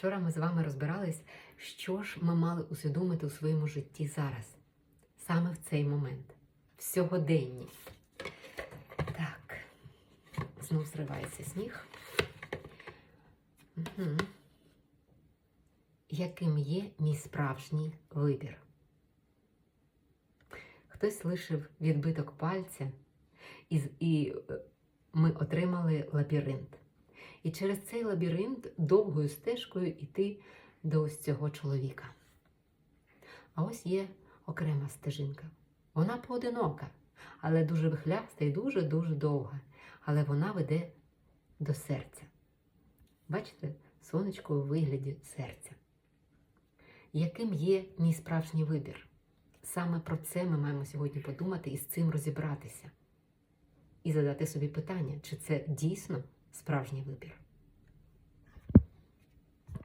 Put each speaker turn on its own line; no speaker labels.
Вчора ми з вами розбирались, що ж ми мали усвідомити у своєму житті зараз, саме в цей момент, в сьогоденні. Так, знов зривається сніг. Угу. Яким є мій справжній вибір? Хтось лишив відбиток пальця, і, і е, ми отримали лабіринт. І через цей лабіринт довгою стежкою йти до ось цього чоловіка. А ось є окрема стежинка. Вона поодинока, але дуже вихляста і дуже-дуже довга. Але вона веде до серця. Бачите, сонечко у вигляді серця. Яким є мій справжній вибір? Саме про це ми маємо сьогодні подумати і з цим розібратися. І задати собі питання, чи це дійсно справжній вибір.